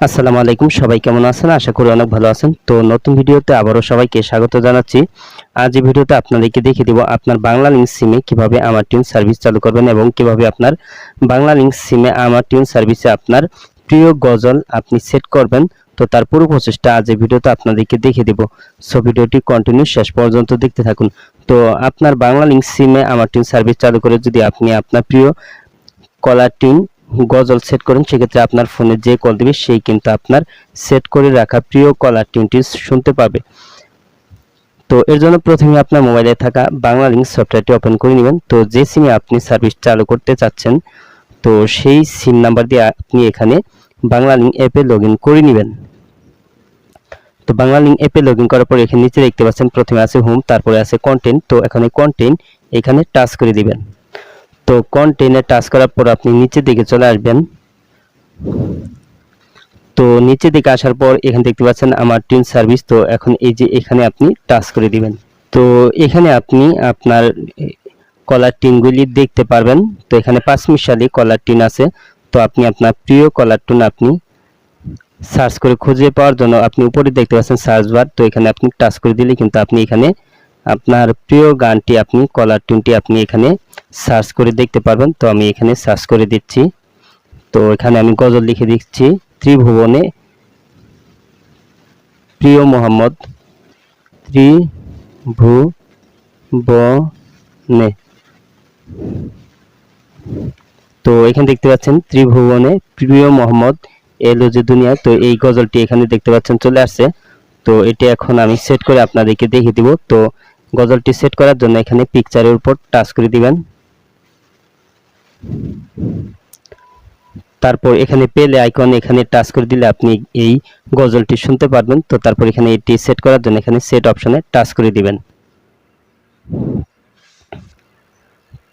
আসসালামু আলাইকুম, সবাই কেমন আছেন? আশা করি অনেক ভালো আছেন। তো নতুন ভিডিওতে আবারও সবাইকে স্বাগত জানাচ্ছি। আজ এই ভিডিওতে আপনাদেরকে দেখিয়ে দিব আপনার বাংলা লিঙ্ক সিমে কীভাবে আমার টিউন সার্ভিস চালু করবেন এবং কীভাবে আপনার বাংলা লিঙ্ক সিমে আমার টিউন সার্ভিসে আপনার প্রিয় গজল আপনি সেট করবেন। তো তার পুরো প্রচেষ্টা আজ এই ভিডিওতে আপনাদেরকে দেখিয়ে দিব। সো ভিডিওটি কন্টিনিউ শেষ পর্যন্ত দেখতে থাকুন। তো আপনার বাংলা লিঙ্ক সিমে আমার টিউন সার্ভিস চালু করে যদি আপনি আপনার প্রিয় কলার টিউন গজল সেট করেন, সেক্ষেত্রে আপনার ফোনে যে কল দিবে, সেই কিন্তু আপনার সেট করে রাখা প্রিয় কলার টিউনটি শুনতে পাবে। তো এর জন্য প্রথমে আপনার মোবাইলে থাকা বাংলা লিঙ্ক সফটওয়্যারটি ওপেন করে নেবেন। তো যে সিমে আপনি সার্ভিস চালু করতে চাচ্ছেন, তো সেই সিম নাম্বার দিয়ে আপনি এখানে বাংলা লিঙ্ক অ্যাপে লগ করে নেবেন। তো বাংলা লিঙ্ক অ্যাপে লগ করার পর এখানে নিচে দেখতে পাচ্ছেন, প্রথমে আছে হোম তারপরে আছে কন্টেন্ট তো এখানে কন্টেন্ট এখানে টাচ করে দিবেন। তো কন্টেন্টে টাচ করার পর আপনি নিচের দিকে চলে আসবেন। তো নিচের দিকে আসার পর এখানে দেখতে পাচ্ছেন আমার টিন সার্ভিস তো এখন এই যে এখানে আপনি টাচ করে দিবেন। তো এখানে আপনি আপনার কলার টিনগুলি দেখতে পারবেন। তো এখানে পাঁচ মিশালি কলার টিন আছে। তো আপনি আপনার প্রিয় কলার টিন আপনি সার্চ করে খুঁজে পাওয়ার জন্য আপনি উপরে দেখতে পাচ্ছেন সার্চ বার তো এখানে আপনি টাচ করে দিলে কিন্তু আপনি এখানে আপনার প্রিয় গানটি, আপনি কলার টিউনটি আপনি এখানে সার্চ করে দেখতে পারবেন। তো আমি এখানে সার্চ করে দিচ্ছি। তো এখানে আমি গজল লিখে দিচ্ছি। ত্রিভুবনে প্রিয় মোহাম্মদ, ত্রিভুবনে। তো এখানে দেখতে পাচ্ছেন, ত্রিভুবনে প্রিয় মোহাম্মদ এলো যে দুনিয়া। তো এই গজলটি এখানে দেখতে পাচ্ছেন, চলে আসছে। তো এটি এখন আমি সেট করে আপনাদেরকে দেখিয়ে দিব। তো গজলটি সেট করার জন্য এখানে পিকচারের উপর টাচ করে দিবেন। তারপর এখানে পেলে আইকন এখানে টাচ করে দিলে আপনি এই গজলটি শুনতে পারবেন। তো তারপর এখানে এটি সেট করার জন্য এখানে সেট অপশনে টাচ করে দিবেন।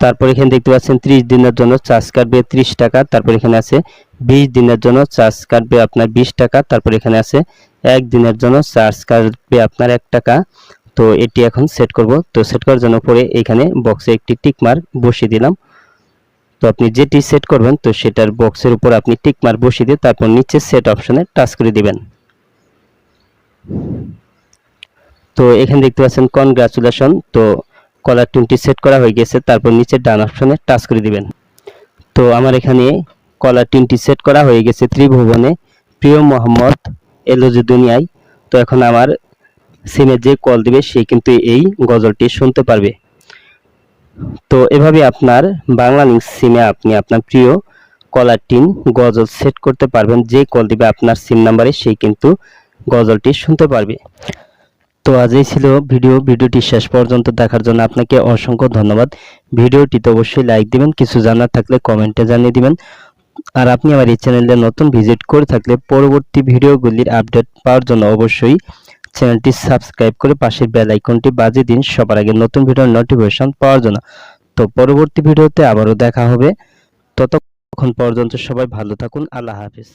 তারপর এখানে দেখতে পাচ্ছেন 30 দিনের জন্য চার্জ কাটবে 30 টাকা। তারপর এখানে আছে 20 দিনের জন্য চার্জ কাটবে আপনার 20 টাকা। তারপর এখানে আছে এক দিনের জন্য চার্জ কাটবে আপনার 1 টাকা। তো এটি এখন সেট করব। তো সেট করার জন্য পরে এখানে বক্সে একটি টিক মার্ক বসিয়ে দিলাম। তো আপনি যেটি সেট করবেন, তো সেটার বক্সের উপর আপনি টিক মার্ক বসিয়ে দিয়ে তারপর নিচে সেট অপশনে টাচ করে দিবেন। তো এখানে দেখতে পাচ্ছেন কনগ্রাচুলেশন তো কলার টিউনটি সেট করা হয়ে গেছে, তারপর নিচে ডান অপশনে টাচ করে দিবেন। তো আমার এখানে কলার টিউনটি সেট করা হয়ে গেছে ত্রিভুবনে, প্রিয় মোহাম্মদ এলোজি দুনিয়ায় তো এখন আমার সিমে যে কল দিবে, সে কিন্তু এই গজলটি শুনতে পারবে। তো এভাবে আপনার বাংলা লিঙ্ক সিমে আপনি আপনার প্রিয় কলার টিন, গজল সেট করতে পারবেন। যে কল দিবে আপনার সিম নাম্বারে সেই কিন্তু গজলটি শুনতে পারবে। তো আজই ছিল ভিডিও। ভিডিওটি শেষ পর্যন্ত দেখার জন্য আপনাকে অসংখ্য ধন্যবাদ। ভিডিওটিতে অবশ্যই লাইক দিবেন। কিছু জানার থাকলে কমেন্টে জানিয়ে দিবেন। আর আপনি আমার এই চ্যানেলে নতুন ভিজিট করে থাকলে পরবর্তী ভিডিওগুলির আপডেট পাওয়ার জন্য অবশ্যই চ্যানেলটি সাবস্ক্রাইব করে পাশের বেল আইকনটি বাজিয়ে দিন। সবার আগে নতুন ভিডিওর নোটিফিকেশন পাওয়ার জন্য। তো পরবর্তী ভিডিওতে আবারও দেখা হবে। ততক্ষণ পর্যন্ত সবাই ভালো থাকুন। আল্লাহ হাফিজ।